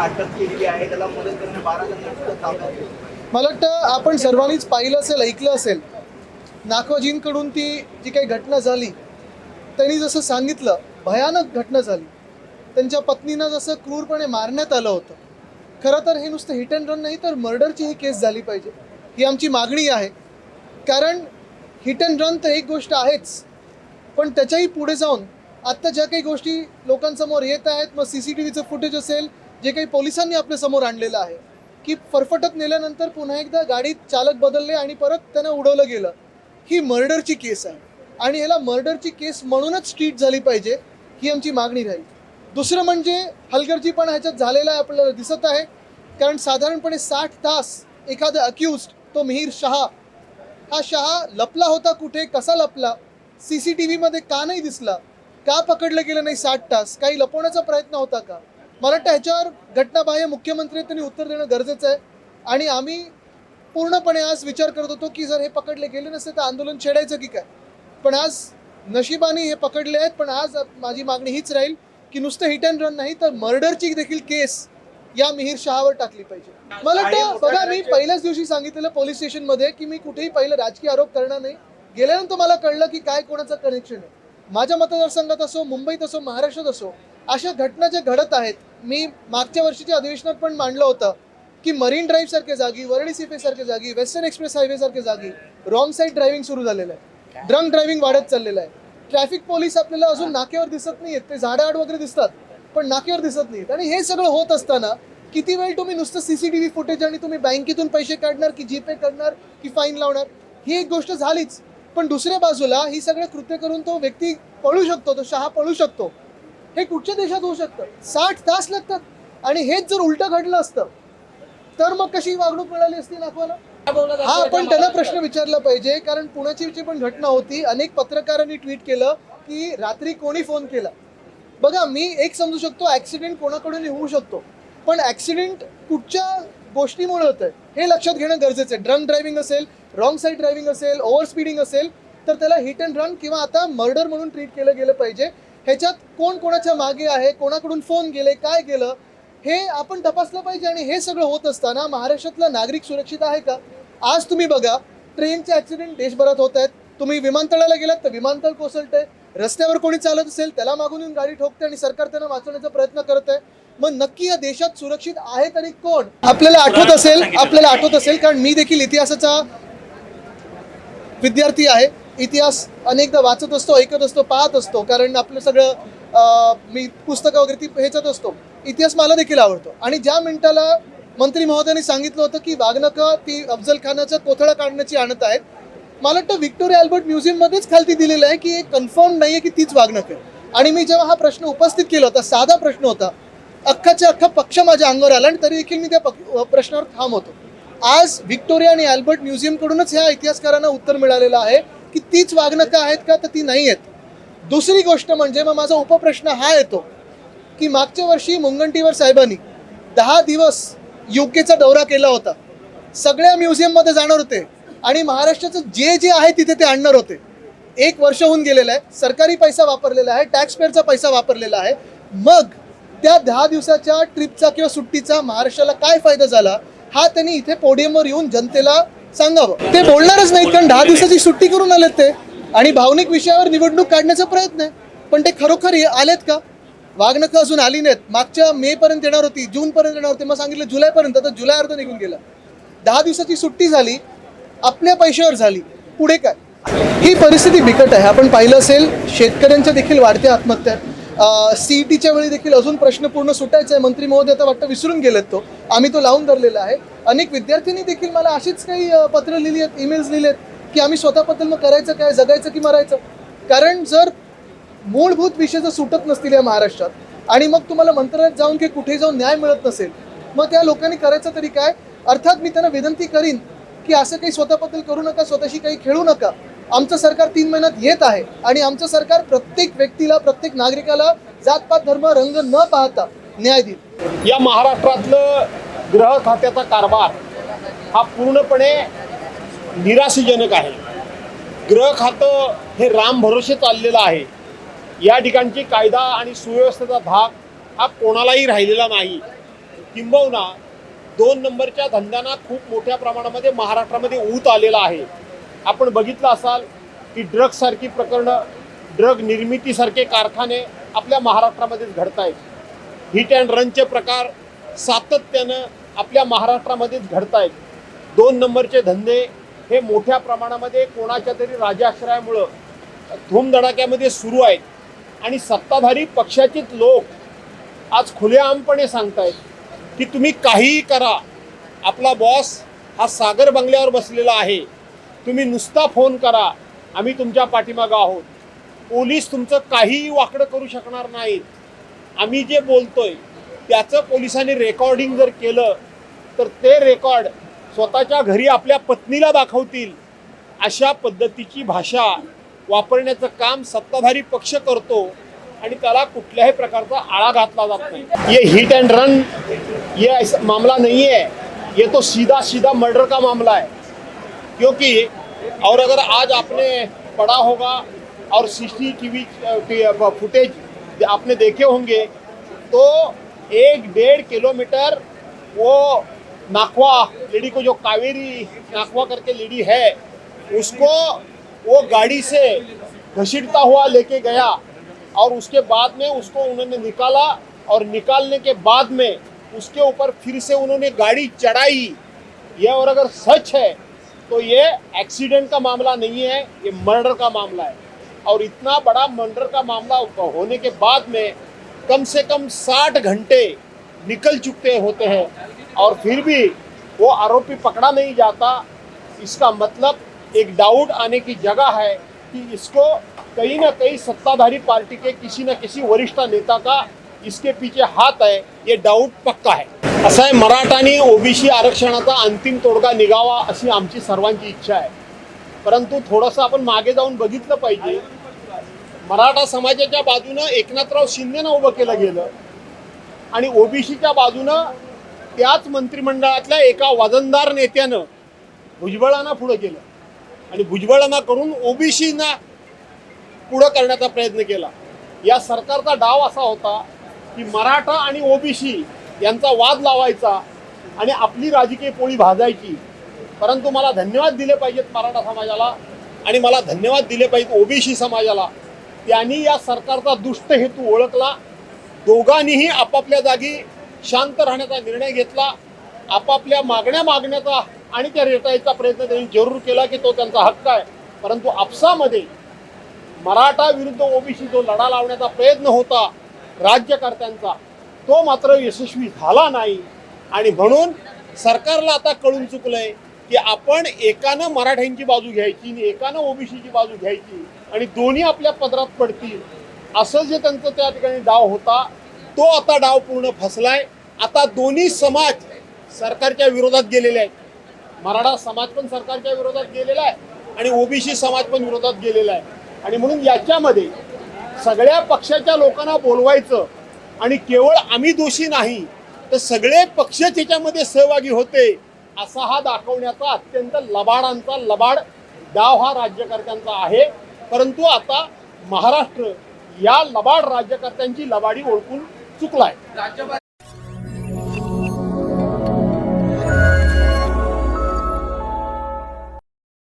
त्याला अटक केलेली आहे त्याला मदत बारा मला वाटतं आपण सर्वांनीच पाहिलं असेल ऐकलं असेल नाखोजींकडून ती जी काही घटना झाली त्यांनी जसं सांगितलं भयानक घटना झाली. त्यांच्या पत्नीनं जसं क्रूरपणे मारण्यात आलं होतं. खरं तर हे नुसतं हिट अँड रन नाही तर मर्डरची ही केस झाली पाहिजे. ही आमची मागणी आहे. कारण हिट अँड रन तर एक गोष्ट आहेच. पण त्याच्याही पुढे जाऊन आत्ता ज्या काही गोष्टी लोकांसमोर येत आहेत मग सी सी टी व्हीचं फुटेज असेल जे काही पोलिसांनी आपल्यासमोर आणलेलं आहे की फरफटत नेल्यानंतर पुन्हा एकदा गाडीत चालक बदलले आणि परत त्यांना उडवलं गेलं ही मर्डरची केस आहे. आणि ह्याला मर्डरची केस म्हणूनच ट्रीट झाली पाहिजे ही आमची मागणी राहील. दुसरं म्हणजे हलगर्जीपणा ह्याच्यात झालेला आहे आपल्याला दिसत आहे कारण साधारणपणे साठ तास एखादा अक्युज्ड तो मिहीर शहा हा शहा लपला होता कुठे कसा लपला सी सी टी व्हीमध्ये का नाही दिसला का पकडलं गेलं नाही साठ तास काही लपवण्याचा प्रयत्न होता का? मला वाटतं ह्याच्यावर घटनाबाह्य मुख्यमंत्री त्यांनी उत्तर देणं गरजेचं आहे. आणि आम्ही पूर्णपणे आज विचार करत होतो की जर हे पकडले गेले नसते तर आंदोलन छेडायचं की काय? पण आज नशिबाने हे पकडले आहेत पण आज माझी मागणी हीच राहील की नुसतं हिट अँड रन नाही तर मर्डरची देखील केस या मिहीर शहावर टाकली पाहिजे. मला वाटतं बघा मी पहिल्याच दिवशी सांगितलेलं पोलीस स्टेशनमध्ये की मी कुठेही पहिलं राजकीय आरोप करणार नाही. गेल्यानंतर मला कळलं की काय कोणाचं कनेक्शन आहे. माझ्या मतदारसंघात असो मुंबईत असो महाराष्ट्रात असो अशा घटना ज्या घडत आहेत मी मागच्या वर्षीच्या अधिवेशनात पण मांडलं होतं की मरीन ड्राईव्ह सारख्या जागी वरळी सीफे सारख्या जागी वेस्टर्न एक्सप्रेस हायवे सारख्या जागी रॉंग साईड ड्रायव्हिंग सुरू झालेलं आहे. ड्रंक ड्रायव्हिंग वाढत चाललेलं आहे. ट्रॅफिक पोलीस आपल्याला अजून नाक्यावर दिसत नाहीयेत. ते झाडाआड वगैरे दिसतात पण नाक्यावर दिसत नाहीत आणि हे सगळं होत असताना किती वेळ तुम्ही नुसतं सीसीटीव्ही फुटेज आणि तुम्ही बँकेतून पैसे काढणार की जीपे करणार की फाईन लावणार? ही एक गोष्ट झालीच. पण दुसऱ्या बाजूला ही सगळं कृत्य करून तो व्यक्ती पळू शकतो तो शहा पळू शकतो. हे कुठच्या देशात होऊ शकतं? साठ तास लागतात. आणि हेच जर उलटं घडलं असतं तर मग कशी वागणूक मिळाली असती नागवाला हा आपण त्यांना प्रश्न विचारला पाहिजे कारण पुण्याची जी पण घटना होती. अनेक पत्रकारांनी ट्विट केलं की रात्री कोणी फोन केला? बघा मी एक समजू शकतो ऍक्सिडेंट कोणाकडून होऊ शकतो पण ऍक्सिडेंट कुठच्या गोष्टीमुळे होत आहे हे लक्षात घेणं गरजेचं आहे. ड्रंक ड्रायव्हिंग असेल रॉंग साईड ड्रायव्हिंग असेल ओव्हर स्पीडिंग असेल तर त्याला हिट अँड रन किंवा आता मर्डर म्हणून ट्रीट केलं गेलं पाहिजे. ह्याच्यात कोण कोणाच्या मागे आहे कोणाकडून फोन गेले काय गेलं हे आपण तपासलं पाहिजे आणि हे सगळं होत असताना महाराष्ट्रातला नागरिक सुरक्षित आहे का? आज तुम्ही बघा ट्रेनचे ऍक्सिडेंट देशभरात होत आहेत. तुम्ही विमानतळाला गेलात तर विमानतळ कोसळतंय. रस्त्यावर कोणी चालत असेल त्याला मागून येऊन गाडी ठोकते आणि सरकार त्यांना वाचवण्याचा प्रयत्न करत आहे. मग नक्की या देशात सुरक्षित आहे तरी कोण? आपल्याला आठवत असेल आपल्याला आठवत असेल कारण मी देखील इतिहासाचा विद्यार्थी आहे. इतिहास अनेकदा वाचत असतो ऐकत असतो पाहत असतो कारण आपलं सगळं मी पुस्तकं वगैरे ती ह्याच्यात असतो. इतिहास मला देखील आवडतो. आणि ज्या मिनिटाला मंत्री महोदयांनी सांगितलं होतं की वाघनकं ती अफजल खानाचा कोथळा काढण्याची आणत आहेत मला वाटतं व्हिक्टोरिया अल्बर्ट म्युझियममध्येच खालती दिलेलं आहे की एक कन्फर्म नाही आहे की तीच वागणक आहे. आणि मी जेव्हा हा प्रश्न उपस्थित केला होता साधा प्रश्न होता अख्खाच्या अख्खा पक्ष माझ्या अंगावर आला आणि तरी देखील मी त्या प्रश्नावर थांब होतो. आज व्हिक्टोरिया आणि अल्बर्ट म्युझियमकडूनच ह्या इतिहासकारांना उत्तर मिळालेलं आहे. की तीच वाघनकं आहेत का तर ती नाही आहेत. दुसरी गोष्ट म्हणजे मग माझा उपप्रश्न हा येतो की मागच्या वर्षी मुंगंटीवर साहेबांनी दहा दिवस युकेचा दौरा केला होता. सगळ्या म्युझियममध्ये जाणार होते आणि महाराष्ट्राचं जे जे आहे तिथे ते आणणार होते. एक वर्ष होऊन गेलेलं आहे सरकारी पैसा वापरलेला आहे टॅक्सपेअरचा पैसा वापरलेला आहे. मग त्या दहा दिवसाच्या ट्रिपचा किंवा सुट्टीचा महाराष्ट्राला काय फायदा झाला? हा त्यांनी इथे पोडियमवर येऊन जनतेला सांगावं ते बोलणारच नाहीत कारण दहा दिवसाची सुट्टी करून आलेत ते. आणि भावनिक विषयावर निवडणूक काढण्याचा प्रयत्न आहे. पण ते खरोखर आलेत का? वाघनखं अजून आली नाहीत. मागच्या मे पर्यंत येणार होती जून पर्यंत येणार होती. मग सांगितलं जुलैपर्यंत तर जुलै अर्ध निघून गेला. दहा दिवसाची सुट्टी झाली आपल्या पैशावर झाली. पुढे काय? ही परिस्थिती बिकट आहे. आपण पाहिलं असेल शेतकऱ्यांच्या देखील वाढत्या आत्महत्या. सीईटीच्या वेळी देखील अजून प्रश्न पूर्ण सुटायचा आहे. मंत्री महोदय आता वाटतं विसरून गेलेत तो. आम्ही तो लावून धरलेला आहे. अनेक विद्यार्थ्यांनी देखील मला अशीच काही पत्र लिहिली आहेत ईमेल्स लिहिले आहेत की आम्ही स्वतःबद्दल मग करायचं काय जगायचं की मरायचं? कारण जर मूलभूत विषय जर सुटत नसतील या महाराष्ट्रात आणि मग तुम्हाला मंत्रालयात जाऊन की कुठे जाऊन न्याय मिळत नसेल मग त्या लोकांनी करायचं तरी काय? अर्थात मी त्यांना विनंती करीन की असं काही स्वतःबद्दल करू नका स्वतःशी काही खेळू नका. आमचं सरकार तीन महिन्यात येत आहे आणि आमचं सरकार प्रत्येक व्यक्तीला प्रत्येक नागरिकाला जातपात धर्म रंग न पाहता न्याय देईल. या महाराष्ट्रातलं ग्रह खात्याचा कारभार हा पूर्णपणे निराशाजनक आहे. ग्रह खातं हे राम भरोसे चाललेलं आहे. या ठिकाणची कायदा आणि सुव्यवस्थेचा भाग हा कोणालाही राहिलेला नाही. किंबहुना दोन नंबरच्या धंद्यांना खूप मोठ्या प्रमाणामध्ये महाराष्ट्रामध्ये ऊत आलेला आहे. आपण बघितलं असाल की ड्रग्ससारखी प्रकरणं ड्रग निर्मितीसारखे कारखाने आपल्या महाराष्ट्रामध्येच घडत आहेत हिट अँड रनचे प्रकार सातत्यानं आपल्या महाराष्ट्रामध्येच घडत आहेत दोन नंबरचे धंदे हे मोठ्या प्रमाणामध्ये कोणाच्या तरी राजाश्रयामुळं धूमधडाक्यामध्ये सुरू आहेत. आणि सत्ताधारी पक्षाचेच लोक आज खुलेआमपणे सांगतायत की तुम्ही काहीही करा. आपला बॉस हा सागर बंगल्यावर बसलेला आहे. तुम्ही नुसता फोन करा. आम्ही तुमच्या पाठीमागं आहोत. पोलीस तुमचं काहीही वाकडं करू शकणार नाहीत. आम्ही जे बोलतोय त्याचं पोलिसांनी रेकॉर्डिंग जर केलं तर ते रेकॉर्ड स्वतःच्या घरी आपल्या पत्नीला दाखवतील अशा पद्धतीची भाषा वापरण्याचं काम सत्ताधारी पक्ष करतो आणि त्याला कुठल्याही प्रकारचा आळा घातला जात नाही. ये हिट अँड रन ये ऐसा मामला नहीं है ये तो सीधा सीधा मर्डर का मामला है क्योंकि और अगर आज आपने पढ़ा होगा और C C T V footage आपने देखे होंगे तो एक डेढ़ किलोमीटर वो नाखवा लेडी को जो कावेरी नाखवा करके लेडी है, उसको वो गाड़ी से घसीटता हुआ लेके गया और उसके बाद में उसको उन्होंने निकाला और निकालने के बाद में उसके ऊपर फिर से उन्होंने गाड़ी चढ़ाई। यह और अगर सच है तो ये एक्सीडेंट का मामला नहीं है, ये मर्डर का मामला है। और इतना बड़ा मर्डर का मामला होने के बाद में कम से कम साठ घंटे निकल चुके होते हैं। और फिर भी वो आरोपी पकड़ा नहीं जाता। इसका मतलब एक डाउट आने की जगह है कि इसको कहीं ना कहीं सत्ताधारी पार्टी के किसी न किसी वरिष्ठ नेता का इसके पीछे हात आहे ये डाऊट पक्का आहे असं आहे मराठा आणि ओबीसी आरक्षणाचा अंतिम तोडगा निघावा अशी आमची सर्वांची इच्छा आहे. परंतु थोडंसं आपण मागे जाऊन बघितलं पाहिजे. मराठा समाजाच्या बाजूनं एकनाथराव शिंदेनं उभं केलं गेलं आणि ओबीसीच्या बाजूनं त्याच मंत्रिमंडळातल्या एका वजनदार नेत्यानं भुजबळांना पुढं केलं. आणि भुजबळांना करून ओबीसीना पुढं करण्याचा प्रयत्न केला. या सरकारचा डाव असा होता की मराठा आणि ओबीसी यांचा वाद लावायचा आणि आपली राजकीय पोळी भाजायची. परंतु मला धन्यवाद दिले पाहिजेत मराठा समाजाला आणि मला धन्यवाद दिले पाहिजेत ओबीसी समाजाला. त्यांनी या सरकारचा दुष्ट हेतू ओळखला. दोघांनीही आपापल्या जागी शांत राहण्याचा निर्णय घेतला. आपापल्या मागण्या मागण्याचा आणि त्या रेटायचा प्रयत्न त्यांनी जरूर केला की तो त्यांचा हक्क आहे. परंतु आपसामध्ये मराठा विरुद्ध ओबीसी जो लढा लावण्याचा प्रयत्न होता राज्यकर्त्यांचा तो मात्र यशस्वी झाला नाही. आणि म्हणून सरकारला आता कळून चुकलंय की आपण एकानं मराठ्यांची बाजू घ्यायची आणि एकानं ओबीसीची बाजू घ्यायची आणि दोन्ही आपल्या पदरात पडतील. असं जे त्यांचं त्या ठिकाणी डाव होता तो आता डाव पूर्ण फसलाय. आता दोन्ही समाज सरकारच्या विरोधात गेलेले आहेत. मराठा समाज पण सरकारच्या विरोधात गेलेला आहे आणि ओबीसी समाज पण विरोधात गेलेला आहे. आणि म्हणून याच्यामध्ये सगळ्या पक्षाच्या लोकांना बोलवायचं आणि केवळ आम्ही दोषी नाही तर सगळे पक्ष त्याच्यामध्ये सहभागी होते असा हा दाखवण्याचा अत्यंत लबाडांचा लबाड डाव हा राज्यकर्त्यांचा आहे. परंतु आता महाराष्ट्र या लबाड राज्यकर्त्यांची लबाडी ओळखून चुकलाय राज्यभर